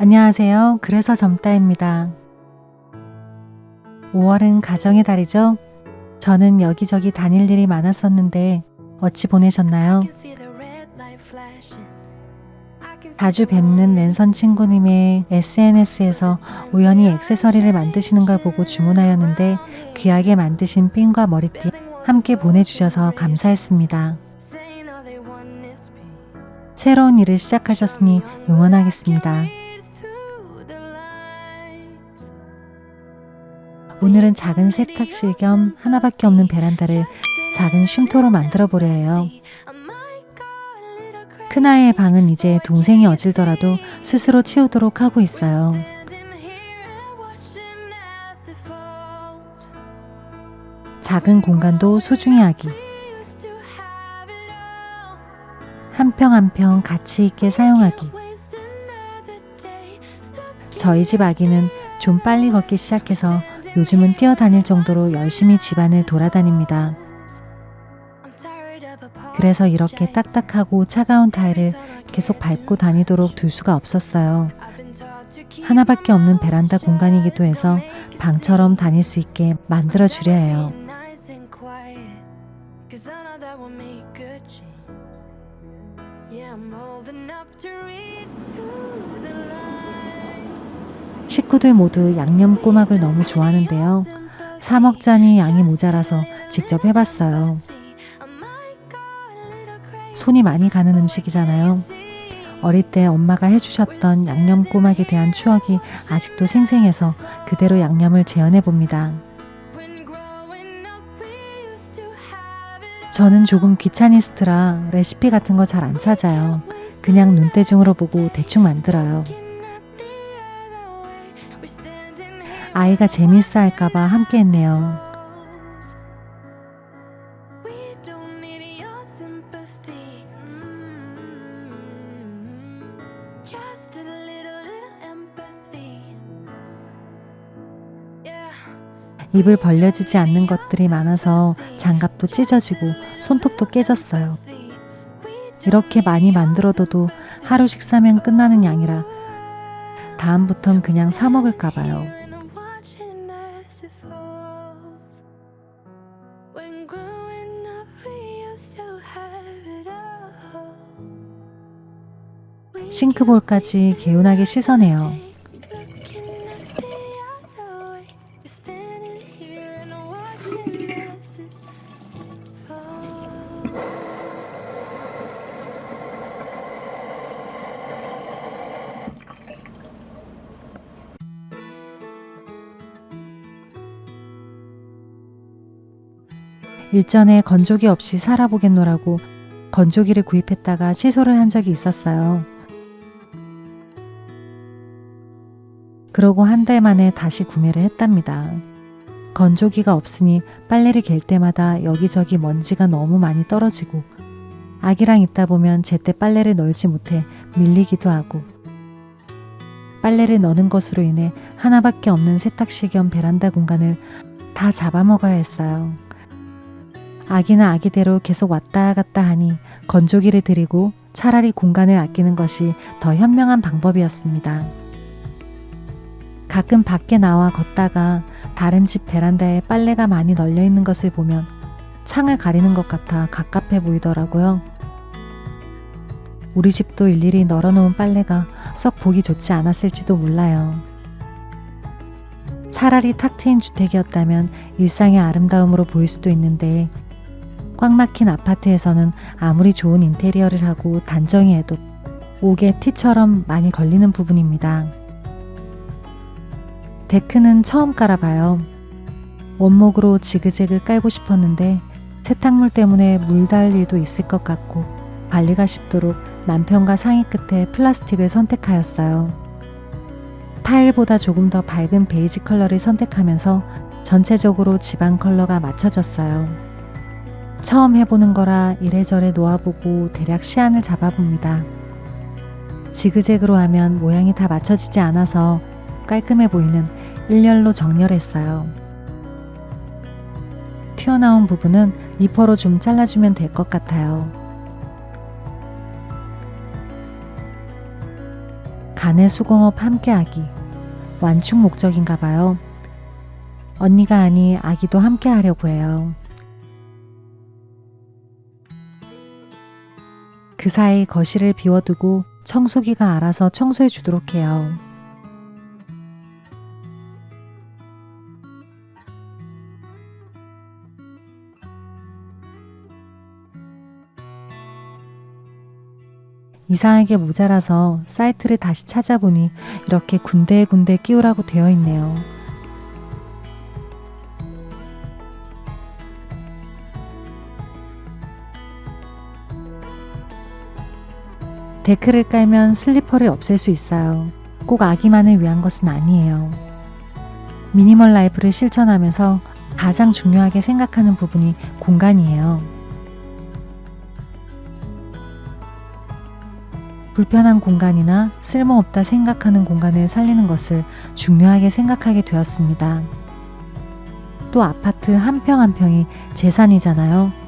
안녕하세요. 그래서 젊다입니다. 5월은 가정의 달이죠? 저는 여기저기 다닐 일이 많았었는데 어찌 보내셨나요? 자주 뵙는 랜선 친구님의 SNS에서 우연히 액세서리를 만드시는 걸 보고 주문하였는데 귀하게 만드신 핀과 머리띠 함께 보내주셔서 감사했습니다. 새로운 일을 시작하셨으니 응원하겠습니다. 오늘은 작은 세탁실 겸 하나밖에 없는 베란다를 작은 쉼터로 만들어 보려 해요. 큰아이의 방은 이제 동생이 어질더라도 스스로 치우도록 하고 있어요. 작은 공간도 소중히 하기. 한 평 한 평 가치 있게 사용하기. 저희 집 아기는 좀 빨리 걷기 시작해서 요즘은 뛰어다닐 정도로 열심히 집안을 돌아다닙니다. 그래서 이렇게 딱딱하고 차가운 타일을 계속 밟고 다니도록 둘 수가 없었어요. 하나밖에 없는 베란다 공간이기도 해서 방처럼 다닐 수 있게 만들어 주려 해요. 식구들 모두 양념 꼬막을 너무 좋아하는데요. 사 먹자니 양이 모자라서 직접 해봤어요. 손이 많이 가는 음식이잖아요. 어릴 때 엄마가 해주셨던 양념 꼬막에 대한 추억이 아직도 생생해서 그대로 양념을 재현해 봅니다. 저는 조금 귀차니스트라 레시피 같은 거 잘 안 찾아요. 그냥 눈대중으로 보고 대충 만들어요. 아이가 재밌어 할까봐 함께 했네요. 입을 벌려주지 않는 것들이 많아서 장갑도 찢어지고 손톱도 깨졌어요. 이렇게 많이 만들어둬도 하루 식사면 끝나는 양이라 다음부턴 그냥 사 먹을까 봐요. 싱크볼까지 개운하게 씻어내요. 일전에 건조기 없이 살아보겠노라고 건조기를 구입했다가 취소를 한 적이 있었어요. 그러고 한 달 만에 다시 구매를 했답니다. 건조기가 없으니 빨래를 갤 때마다 여기저기 먼지가 너무 많이 떨어지고 아기랑 있다 보면 제때 빨래를 널지 못해 밀리기도 하고 빨래를 넣는 것으로 인해 하나밖에 없는 세탁실 겸 베란다 공간을 다 잡아먹어야 했어요. 아기는 아기대로 계속 왔다 갔다 하니 건조기를 들이고 차라리 공간을 아끼는 것이 더 현명한 방법이었습니다. 가끔 밖에 나와 걷다가 다른 집 베란다에 빨래가 많이 널려 있는 것을 보면 창을 가리는 것 같아 갑갑해 보이더라고요. 우리 집도 일일이 널어놓은 빨래가 썩 보기 좋지 않았을지도 몰라요. 차라리 탁 트인 주택이었다면 일상의 아름다움으로 보일 수도 있는데 꽉 막힌 아파트에서는 아무리 좋은 인테리어를 하고 단정히 해도 옥의 티처럼 많이 걸리는 부분입니다. 데크는 처음 깔아봐요. 원목으로 지그재그 깔고 싶었는데 세탁물 때문에 물 닿을 일도 있을 것 같고 관리가 쉽도록 남편과 상의 끝에 플라스틱을 선택하였어요. 타일보다 조금 더 밝은 베이지 컬러를 선택하면서 전체적으로 집안 컬러가 맞춰졌어요. 처음 해보는 거라 이래저래 놓아보고 대략 시안을 잡아봅니다. 지그재그로 하면 모양이 다 맞춰지지 않아서 깔끔해 보이는 일렬로 정렬했어요. 튀어나온 부분은 니퍼로 좀 잘라주면 될 것 같아요. 간의 수공업 함께하기. 완충 목적인가 봐요. 언니가 아니 아기도 함께 하려고 해요. 그 사이 거실을 비워두고 청소기가 알아서 청소해 주도록 해요. 이상하게 모자라서 사이트를 다시 찾아보니 이렇게 군데군데 끼우라고 되어 있네요. 데크를 깔면 슬리퍼를 없앨 수 있어요. 꼭 아기만을 위한 것은 아니에요. 미니멀 라이프를 실천하면서 가장 중요하게 생각하는 부분이 공간이에요. 불편한 공간이나 쓸모없다 생각하는 공간을 살리는 것을 중요하게 생각하게 되었습니다. 또 아파트 한 평 한 평이 재산이잖아요.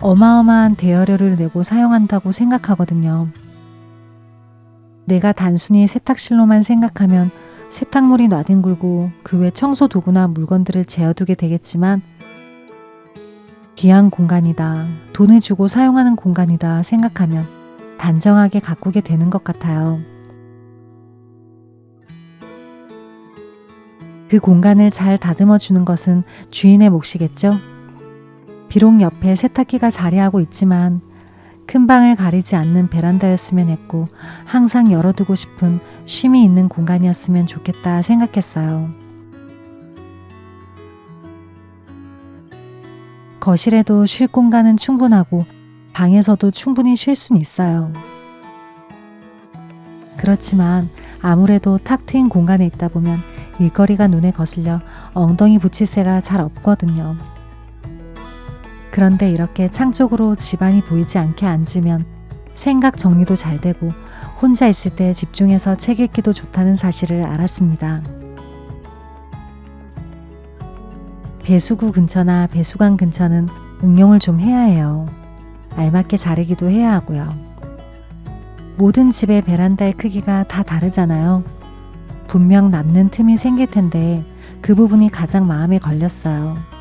어마어마한 대여료를 내고 사용한다고 생각하거든요. 내가 단순히 세탁실로만 생각하면 세탁물이 나뒹굴고 그 외 청소 도구나 물건들을 재어두게 되겠지만 귀한 공간이다, 돈을 주고 사용하는 공간이다 생각하면 단정하게 가꾸게 되는 것 같아요. 그 공간을 잘 다듬어 주는 것은 주인의 몫이겠죠? 비록 옆에 세탁기가 자리하고 있지만 큰 방을 가리지 않는 베란다였으면 했고 항상 열어두고 싶은 쉼이 있는 공간이었으면 좋겠다 생각했어요. 거실에도 쉴 공간은 충분하고 방에서도 충분히 쉴 수는 있어요. 그렇지만 아무래도 탁 트인 공간에 있다 보면 일거리가 눈에 거슬려 엉덩이 붙일 새가 잘 없거든요. 그런데 이렇게 창 쪽으로 집안이 보이지 않게 앉으면 생각 정리도 잘 되고 혼자 있을 때 집중해서 책 읽기도 좋다는 사실을 알았습니다. 배수구 근처나 배수관 근처는 응용을 좀 해야 해요. 알맞게 자르기도 해야 하고요. 모든 집의 베란다의 크기가 다 다르잖아요. 분명 남는 틈이 생길 텐데 그 부분이 가장 마음에 걸렸어요.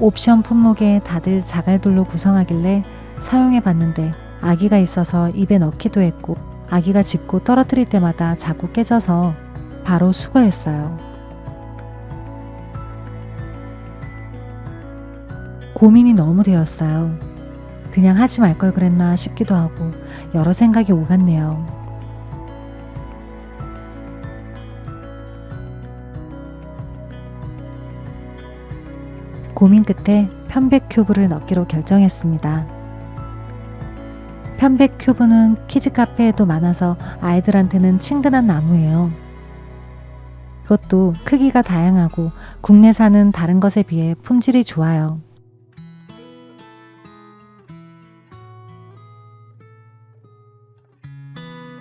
옵션 품목에 다들 자갈돌로 구성하길래 사용해 봤는데 아기가 있어서 입에 넣기도 했고 아기가 짚고 떨어뜨릴 때마다 자꾸 깨져서 바로 수거했어요. 고민이 너무 되었어요. 그냥 하지 말 걸 그랬나 싶기도 하고 여러 생각이 오갔네요. 고민 끝에 편백 큐브를 넣기로 결정했습니다. 편백 큐브는 키즈 카페에도 많아서 아이들한테는 친근한 나무예요. 그것도 크기가 다양하고 국내산은 다른 것에 비해 품질이 좋아요.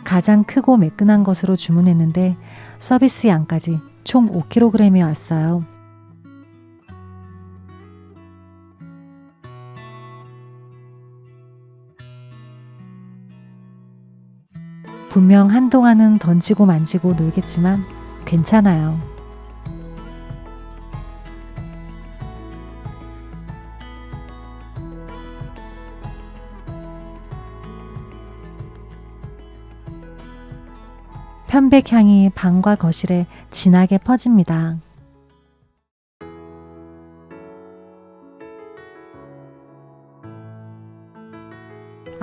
가장 크고 매끈한 것으로 주문했는데 서비스 양까지 총 5kg이 왔어요. 분명 한동안은 던지고 만지고 놀겠지만 괜찮아요. 편백향이 방과 거실에 진하게 퍼집니다.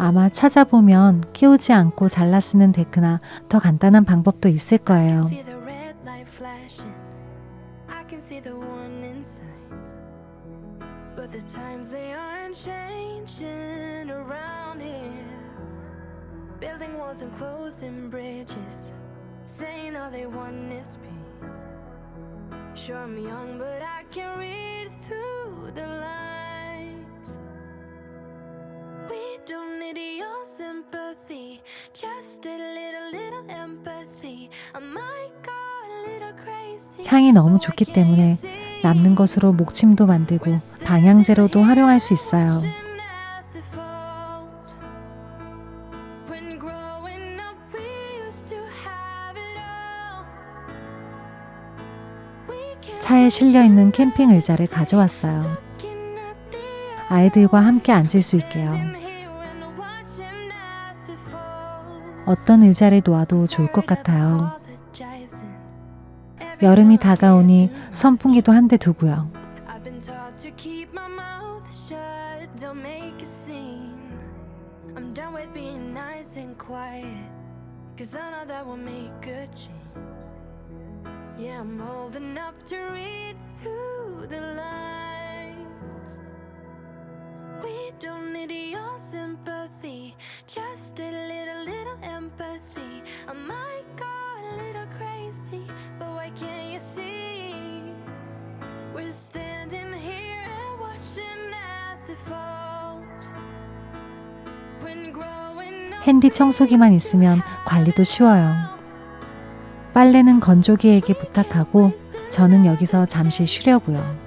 아마 찾아보면 끼우지 않고 잘라 쓰는 데크나 더 간단한 방법도 있을 거예요. Building walls and closing bridges. Saying all they want is peace. Sure, I'm young, but I can read through the lines. Need your sympathy, just a little, little empathy. I might go a little crazy. 향이 너무 좋기 때문에 남는 것으로 목침도 만들고 방향제로도 활용할 수 있어요. 차에 실려 있는 캠핑 의자를 가져왔어요. 아이들과 함께 앉을 수 있게요. 어떤 의자를 놓아도 좋을 것 같아요. 여름이 다가오니 선풍기도 한 대 두고요. 핸디 청소기만 있으면 관리도 쉬워요. 빨래는 건조기에게 부탁하고 저는 여기서 잠시 쉬려고요.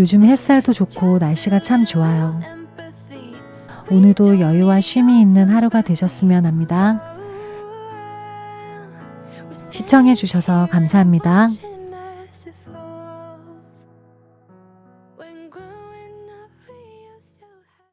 요즘 햇살도 좋고 날씨가 참 좋아요. 오늘도 여유와 쉼이 있는 하루가 되셨으면 합니다. 시청해 주셔서 감사합니다.